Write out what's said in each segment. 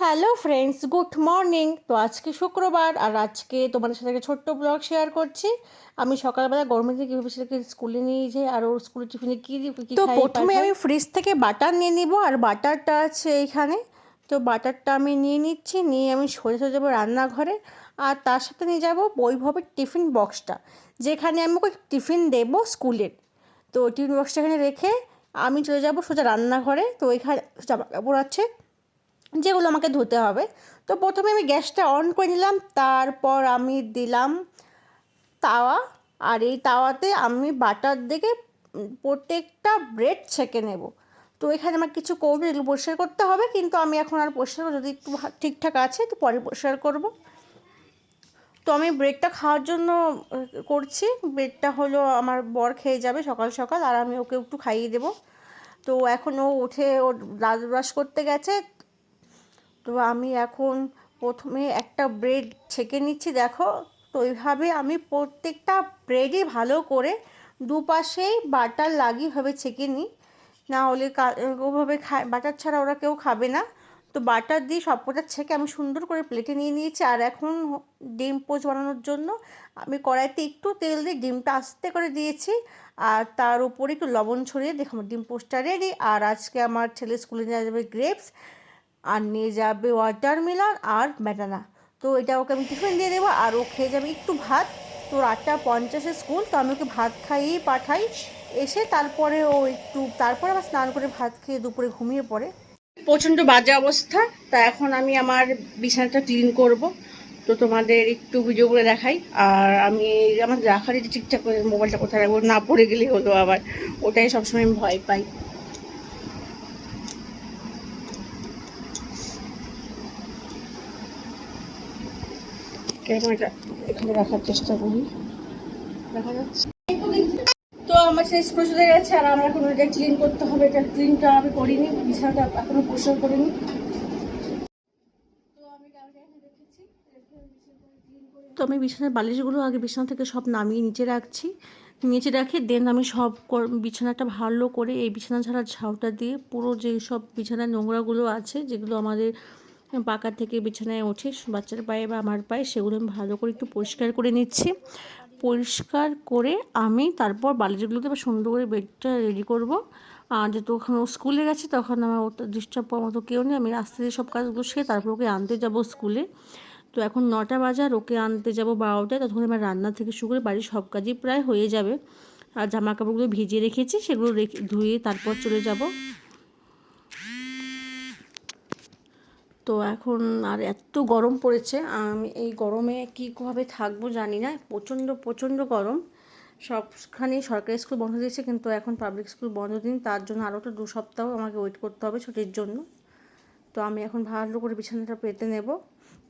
Hello friends good morning তো আজকে শুক্রবার আর আজকে তোমাদের সাথে একটা ছোট্ট ব্লগ শেয়ার করছি। আমি সকালবেলা গরমের দিকে কীভাবে সেটাকে স্কুলে নিয়ে যাই আর ওর স্কুলের টিফিনে কী তো প্রথমে আমি ফ্রিজ থেকে বাটার নিয়ে নিব আর বাটারটা আছে এইখানে। তো বাটারটা আমি নিয়ে নিচ্ছি নিয়ে আমি সরে সরে যাব রান্নাঘরে আর তার সাথে নিয়ে যাব বৈভবের টিফিন বক্সটা যেখানে আমি ওকে টিফিন দেবো স্কুলের তো টিফিন বক্সটা এখানে রেখে আমি চলে যাব সোজা রান্নাঘরে। তো এখানে জামা কাপড় আছে যেগুলো আমাকে ধুতে হবে। তো প্রথমে আমি গ্যাসটা অন করে নিলাম, তারপর আমি দিলাম তাওয়া, আর এই তাওয়াতে আমি বাটার দিকে প্রত্যেকটা ব্রেড ছেঁকে নেব। তো এখানে আমার কিছু এগুলো পরিষ্কার করতে হবে, কিন্তু আমি এখন আর পরিষ্কার যদি একটু ঠিকঠাক আছে, তো পরে পরিষ্কার করব। তো আমি ব্রেডটা খাওয়ার জন্য করছি। ব্রেডটা হলো আমার বর খেয়ে যাবে সকাল সকাল, আর আমি ওকে একটু খাইয়ে দেবো। তো এখন ও উঠে ওর দাঁত ব্রাশ করতে গেছে তো আমি এখন প্রথমে একটা ব্রেড ছেঁকে নিচ্ছি, দেখো। তো এইভাবে আমি প্রত্যেকটা ব্রেডই ভালো করে দুপাশেই বাটার লাগিয়ে ভাবে ছেঁকে নিই। না হলে ওভাবে খায় বাটার ছাড়া ওরা কেউ খাবে না। তো বাটার দিয়ে সবকটা ছেঁকে আমি সুন্দর করে প্লেটে নিয়ে নিয়েছি। আর এখন ডিম পোচ বানানোর জন্য আমি কড়াইতে একটু তেল দিয়ে ডিমটা আস্তে করে দিয়েছি। আর তার উপরে একটু লবণ ছড়িয়ে দেখো ডিম পোস্টটা রেডি আর আজকে আমার ছেলে স্কুলে নিয়ে যাবে গ্রেপস আর নিয়ে যাবে ওয়াটারমেলন আর ব্যানানা তো এটা ওকে আমি টিফিন দিয়ে দেবো আর ও খেয়ে যাবে একটু ভাত। তোর আটটা পঞ্চাশে স্কুল তো আমি ওকে ভাত খাইয়েই পাঠাই। এসে তারপরে ও একটু, তারপরে আবার স্নান করে ভাত খেয়ে দুপুরে ঘুমিয়ে পড়ে। প্রচণ্ড বাজে অবস্থা, তা এখন আমি আমার বিছানাটা ক্লিন করব। তো তোমাদের একটু ভিডিও করে দেখাই। আর আমি আমার রাখার যে ঠিকঠাক মোবাইলটা কোথায় রাখব না পড়ে গেলেই হলো আবার। ওটাই সবসময় আমি ভয় পাই। ক্যামেরাটা এখানে রাখার চেষ্টা করি। দেখা যাচ্ছে। তো আমার স্কুল চলে গেছে আর আমার এখন এটা ক্লিন করতে হবে এটা ক্লিনটা আমি করিনি বিছানাটা এখনও পরিষ্কার করিনি। তো আমি বিছানার বালিশগুলো আগে বিছানা থেকে সব নামিয়ে নিচে রাখছি। নিচে রাখি দেন আমি সব বিছানাটা ভালো করে এই বিছানা ছাড়া ঝাউটা দিয়ে পুরো যে সব বিছানার নোংরাগুলো আছে যেগুলো আমাদের পাকা থেকে বিছানায় ওঠে বাচ্চার পায়ে বা আমার পায়ে সেগুলো আমি ভালো করে একটু পরিষ্কার করে নিচ্ছি। পরিষ্কার করে আমি তারপর বালিশগুলোতে আবার সুন্দর করে বেডটা রেডি করব। আর যেহেতু ওখানে স্কুলে গেছে, তখন আমার ওটা ডিস্টার্ব করার মতো কেউ নেই। আমি রাস্তা দিয়ে সব কাজগুলো সেরে তারপর ওকে আনতে যাব স্কুলে। তো এখন নটা বাজার, ওকে আনতে যাব বারোটায়। ততক্ষণ আমার রান্না থেকে শুরু করে বাড়ির সব কাজই প্রায় হয়ে যাবে। আর জামা কাপড়গুলো ভিজিয়ে রেখেছি, সেগুলো রেখে ধুয়ে তারপর চলে যাব। তো এখন আর এত গরম পড়েছে, আমি এই গরমে কীভাবে থাকব জানি না, প্রচণ্ড প্রচণ্ড গরম। সবখানে সরকারি স্কুল বন্ধ দিয়েছে, কিন্তু এখন পাবলিক স্কুল বন্ধ দিন, তার জন্য আরও তো দু সপ্তাহ আমাকে ওয়েট করতে হবে ছুটির জন্য। তো আমি এখন ভালো করে বিছানাটা পেতে নেব।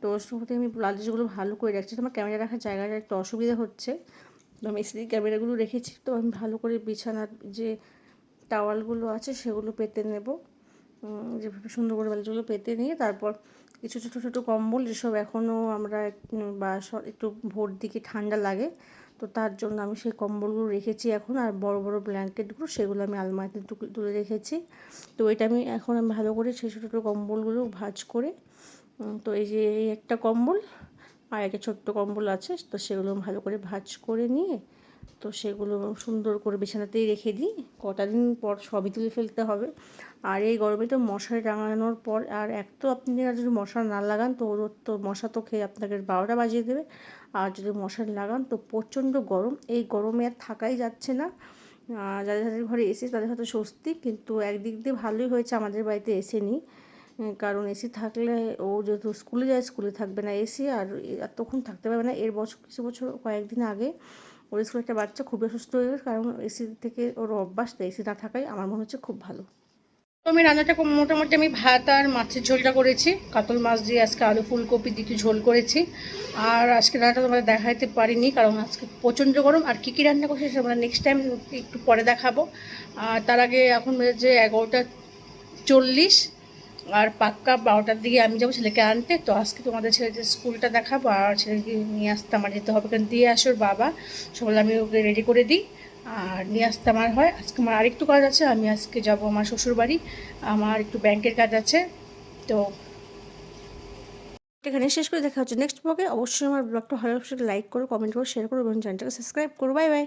তো সাথে আমি লালিশগুলো ভালো করে রাখছি, তোমার ক্যামেরা রাখার জায়গাটা একটু অসুবিধা হচ্ছে। তো আমি এসডি ক্যামেরাগুলো রেখেছি, তো আমি ভালো করে বিছানার যে টাওয়ালগুলো আছে, সেগুলো পেতে নেব। যেভাবে সুন্দর করে বালিশগুলো পেতে নিয়ে তারপর কিছু ছোটো ছোটো কম্বল যেসব এখনও আমরা বা একটু ভোর দিকে ঠান্ডা লাগে, তো তার জন্য আমি সেই কম্বলগুলো রেখেছি এখন আর বড় বড় ব্ল্যাঙ্কেটগুলো সেগুলো আমি আলমারিতে তুলে রেখেছি। তো এটা আমি এখন আমি ভালো করে সেই ছোটো ছোটো কম্বলগুলো ভাজ করে তো এই যে এই একটা কম্বল আর একটা ছোট্ট কম্বল আছে, তো সেগুলো ভালো করে ভাজ করে নিয়ে তো সেগুলো সুন্দর করে বিছানাতেই রেখে দিই। কটা দিন পর সবই তুলে ফেলতে হবে। আর এই গরমে তো মশারি টাঙানোর পর আর এক তো আপনি যদি মশা না লাগান তো ওর তো মশা তো খেয়ে আপনাকে বারোটা বাজিয়ে দেবে। আর যদি মশারি লাগান তো প্রচণ্ড গরম। এই গরমে আর থাকাই যাচ্ছে না। যাদের যাদের ঘরে এসি তাদের হয়তো স্বস্তি। কিন্তু একদিক দিয়ে ভালোই হয়েছে আমাদের বাড়িতে এসে নিই। কারণ এসি থাকলে ও যেহেতু স্কুলে যায়, স্কুলে থাকবে না এসি। আর এতক্ষণ থাকতে পারবে না। এর বছর, কিছু বছর, কয়েকদিন আগে ওর স্কুলে একটা বাচ্চা খুবই অসুস্থ হয়ে গেছে, কারণ এসি থেকে ওর অভ্যাস তো এসি না থাকাই আমার মনে হচ্ছে খুব ভালো। তো আমি রান্নাটা মোটামুটি আমি ভাত আর মাছের ঝোলটা করেছি, কাতল মাছ দিয়ে আজকে আলু ফুলকপি দিয়ে ঝোল করেছি। আর আজকে রান্নাটা তোমাদের দেখাইতে পারিনি, কারণ আজকে প্রচণ্ড গরম, আর কী কী রান্না করছি সেটা আমরা নেক্সট টাইম একটু পরে দেখাবো। আর তার আগে এখন যে এগারোটা চল্লিশ আর পাক্কা বারোটার দিকে আমি যাব ছেলেকে আনতে। তো আজকে তোমাদের ছেলেদের স্কুলটা দেখাবো আর ছেলেকে নিয়ে আসতে আমার যেতে হবে। কারণ দিয়ে আসোর বাবা। সকালে আমি ওকে রেডি করে দিই। আর নিয়ে আসতে আমার হয়। আজকে আমার আরেকটু কাজ আছে। আমি আজকে যাব আমার শ্বশুর বাড়ি আমার একটু ব্যাংকের কাজ আছে। তো এখানে শেষ করে দেখা হচ্ছে নেক্সট ব্লগে অবশ্যই আমার ব্লগটা ভালো লাইক করো কমেন্ট করো শেয়ার করো এবং চ্যানেলটাকে সাবস্ক্রাইব করো। Bye bye